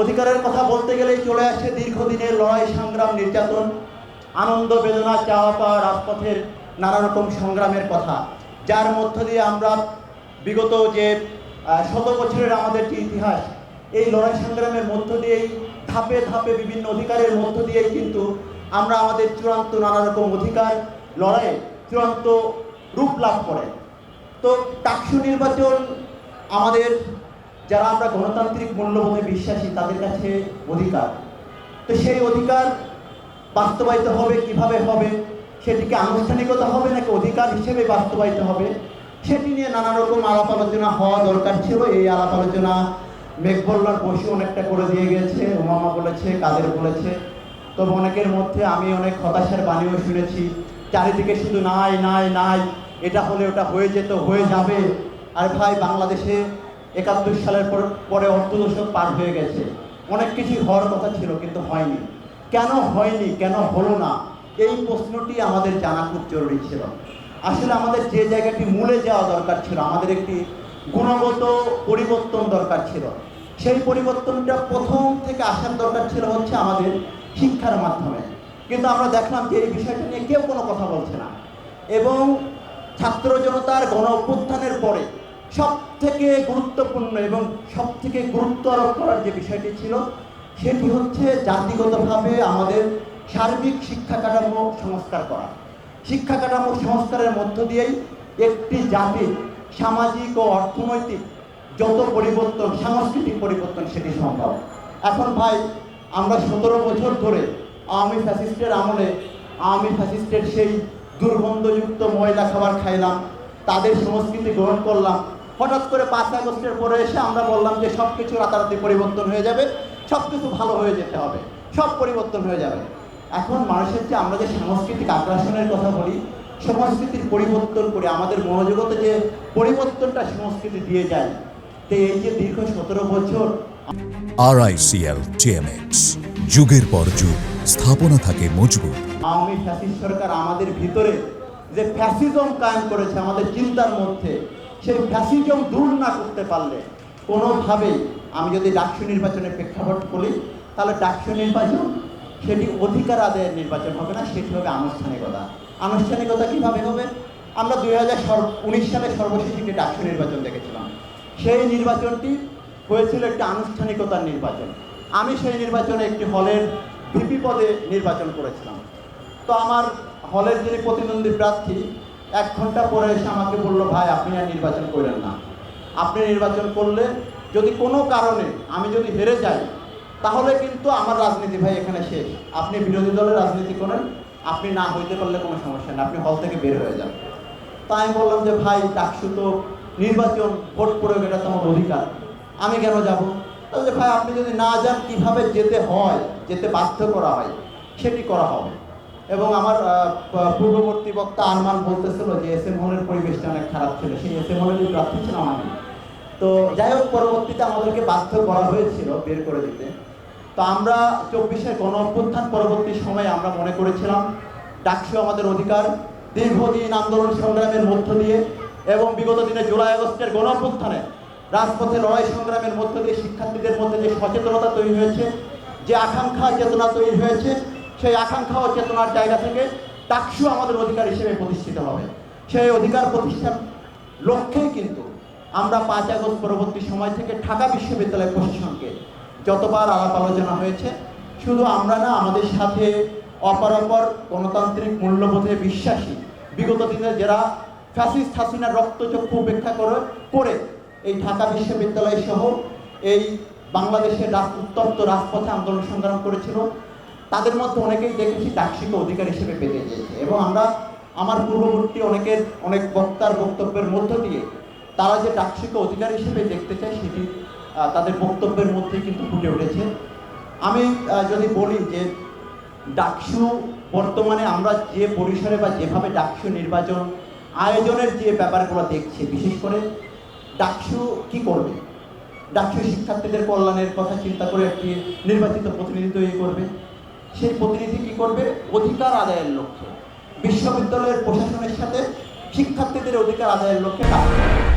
অধিকারের কথা বলতে গেলেই চলে আসে দীর্ঘদিনের লড়াই, সংগ্রাম, নির্যাতন, আনন্দ, বেদনা, চাওয়া পাওয়া রাজপথের নানা রকম সংগ্রামের কথা। যার মধ্য দিয়ে আমরা বিগত যে শত বছরের আমাদের যে ইতিহাস, এই লড়াই সংগ্রামের মধ্য দিয়েই, ধাপে ধাপে বিভিন্ন অধিকারের মধ্য দিয়েই কিন্তু আমরা আমাদের চূড়ান্ত নানা রকম অধিকার লড়াইয়ে চূড়ান্ত রূপ লাভ করে। তো টাকসু নির্বাচন আমাদের যারা আমরা গণতান্ত্রিক মূল্যবোধে বিশ্বাসী, তাদের কাছে অধিকার। তো সেই অধিকার বাস্তবায়িত হবে, কীভাবে হবে? সেটিকে আনুষ্ঠানিকতা হবে নাকি অধিকার হিসেবে বাস্তবায়িত হবে? সেটি নিয়ে নানা রকম আলাপ আলোচনা হওয়া দরকার ছিল। এই আলাপ আলোচনা মেঘবল্লার বসে অনেকটা করে দিয়ে গেছে, উমামা বলেছে, কাদের বলেছে। তবে অনেকের মধ্যে আমি অনেক হতাশার বাণীও শুনেছি। চারিদিকে শুধু নাই নাই নাই, এটা হলে ওটা হয়ে যেত, হয়ে যাবে। আর ভাই, বাংলাদেশে একাত্তর সালের পর পরে অর্ধদশক পার হয়ে গেছে। অনেক কিছুই হওয়ার কথা ছিল, কিন্তু হয়নি। কেন হয়নি, কেন হলো না? এই প্রশ্নটি আমাদের জানা খুব জরুরি ছিল। আসলে আমাদের যে জায়গাটি মূলে যাওয়া দরকার ছিল, আমাদের একটি গুণগত পরিবর্তন দরকার ছিল। সেই পরিবর্তনটা প্রথম থেকে আসার দরকার ছিল হচ্ছে আমাদের শিক্ষার মাধ্যমে। কিন্তু আমরা দেখলাম যে এই বিষয়টা নিয়ে কেউ কোনো কথা বলছে না। এবং ছাত্র জনতার গণ অভ্যুত্থানের পরে সব থেকে গুরুত্বপূর্ণ এবং সব থেকে গুরুত্ব আরোপ করার যে বিষয়টি ছিল, সেটি হচ্ছে জাতিগতভাবে আমাদের সার্বিক শিক্ষা কাঠামো সংস্কার করা। শিক্ষা কাঠামো সংস্কারের মধ্য দিয়েই একটি জাতির সামাজিক ও অর্থনৈতিক যত পরিবর্তন, সাংস্কৃতিক পরিবর্তন, সেটি সম্ভব। এখন ভাই, আমরা সতেরো বছর ধরে আওয়ামী ফ্যাসিস্টের আমলে আওয়ামী ফ্যাসিস্টের সেই দুর্গন্ধযুক্ত ময়লা খাবার খাইলাম, তাদের সংস্কৃতি গ্রহণ করলাম হঠাৎ করে পাঁচ আগস্টের পরে এসে আমরা বললাম যে সব কিছু রাতারাতি পরিবর্তন হয়ে যাবে সব কিছু ভালো হয়ে যেতে হবে সব পরিবর্তন হয়ে যাবে। এখন মানুষের যে আমরা যে সাংস্কৃতিক আগ্রাসনের কথা বলি সংস্কৃতির পরিবর্তন করে আমাদের মনোজগতে যে পরিবর্তনটা সংস্কৃতি দিয়ে যায় তো এই যে দীর্ঘ সতেরো বছর আরআইসিএল টিএমএক্স যুগের পর যুগ স্থাপনা থাকে মজবুত। আওয়ামী ফ্যাসিস্ট সরকার আমাদের ভিতরে যে ফ্যাসিজম কায়েম করেছে আমাদের চিন্তার মধ্যে সেই ফ্যাসিজম দূর না করতে পারলে কোনোভাবেই আমি যদি ডাকসু নির্বাচনের প্রেক্ষাপট বলি তাহলে ডাকসু নির্বাচন সেটি অধিকার আদায়ের নির্বাচন হবে না, সেটি হবে আনুষ্ঠানিকতা। আনুষ্ঠানিকতা কীভাবে হবে? আমরা দুই হাজার উনিশ সালে সর্বশেষ একটি ডাকসু নির্বাচন দেখেছিলাম। সেই নির্বাচনটি হয়েছিল একটি আনুষ্ঠানিকতার নির্বাচন। আমি সেই নির্বাচনে একটি হলের ভিপি পদে নির্বাচন করেছিলাম। তো আমার হলের যিনি প্রতিদ্বন্দ্বী প্রার্থী এক ঘণ্টা পরে এসে আমাকে বলল, ভাই, আপনি আর নির্বাচন করেন না। আপনি নির্বাচন করলে যদি কোনো কারণে আমি যদি হেরে যাই, তাহলে কিন্তু আমার রাজনীতি ভাই এখানে শেষ। আপনি বিরোধী দলের রাজনীতি করেন, আপনি না হইতে পারলে কোনো সমস্যা নেই, আপনি হল থেকে বের হয়ে যান। তাই আমি বললাম যে, ভাই, ডাকসু তো নির্বাচন, ভোট প্রয়োগ এটা তো আমার অধিকার। আমি কেন যাব? তাহলে ভাই, আপনি যদি না যান, কীভাবে যেতে হয়, যেতে বাধ্য করা হয়, সেটি করা হবে। এবং আমার পূর্ববর্তী বক্তা আরমান বলতেছিল যে এস এম হলের পরিবেশটা অনেক খারাপ ছিল। সেই এস এম হলের প্রার্থী ছিলাম আমি তো যাই হোক, পরবর্তীতে আমাদেরকে বাধ্য করা হয়েছিল বের করে দিতে। তো আমরা চব্বিশের গণ অভ্যুত্থান পরবর্তী সময়ে আমরা মনে করেছিলাম, ডাকসু আমাদের অধিকার। দীর্ঘদিন আন্দোলন সংগ্রামের মধ্য দিয়ে এবং বিগত দিনে জুলাই আগস্টের গণ অভ্যুত্থানে রাজপথে লড়াই সংগ্রামের মধ্য দিয়ে শিক্ষার্থীদের মধ্যে যে সচেতনতা তৈরি হয়েছে, যে আকাঙ্ক্ষা চেতনা তৈরি হয়েছে সেই আকাঙ্ক্ষা ও চেতনার জায়গা থেকে ডাকসু আমাদের অধিকার হিসেবে প্রতিষ্ঠিত হবে। সেই অধিকার প্রতিষ্ঠান লক্ষ্যেই কিন্তু আমরা পাঁচ আগস্ট পরবর্তী সময় থেকে ঢাকা বিশ্ববিদ্যালয় প্রশাসনকে যতবার আলাপ আলোচনা হয়েছে, শুধু আমরা না, আমাদের সাথে অপরাপর গণতান্ত্রিক মূল্যবোধে বিশ্বাসী বিগত দিনে যারা ফ্যাসিস্ট হাসিনার রক্তচক্ষু উপেক্ষা করে করে এই ঢাকা বিশ্ববিদ্যালয় সহ এই বাংলাদেশের রাজ উত্তপ্ত রাজপথে আন্দোলন সংগ্রাম করেছিল তাদের মধ্যে অনেকেই দেখেছি ডাকসিকে অধিকার হিসেবে পেতে চেয়েছে। এবং আমরা আমার পূর্ববর্তী অনেকের, অনেক বক্তার বক্তব্যের মধ্য দিয়ে তারা যে ডাকসিকে অধিকার হিসেবে দেখতে চায় সেটি তাদের বক্তব্যের মধ্যে কিন্তু ফুটে উঠেছে। আমি যদি বলি যে ডাকসু বর্তমানে আমরা যে পরিসরে বা যেভাবে ডাকসু নির্বাচন আয়োজনের যে ব্যাপারগুলো দেখছি, বিশেষ করে ডাকসু কি করবে? ডাকসু শিক্ষার্থীদের কল্যাণের কথা চিন্তা করে একটি নির্বাচিত প্রতিনিধি তৈরি করবে। সেই প্রতিনিধি কি করবে? অধিকার আদায়ের লক্ষ্যে। বিশ্ববিদ্যালয়ের প্রশাসনের সাথে শিক্ষার্থীদের অধিকার আদায়ের লক্ষ্যে কাজ করবে।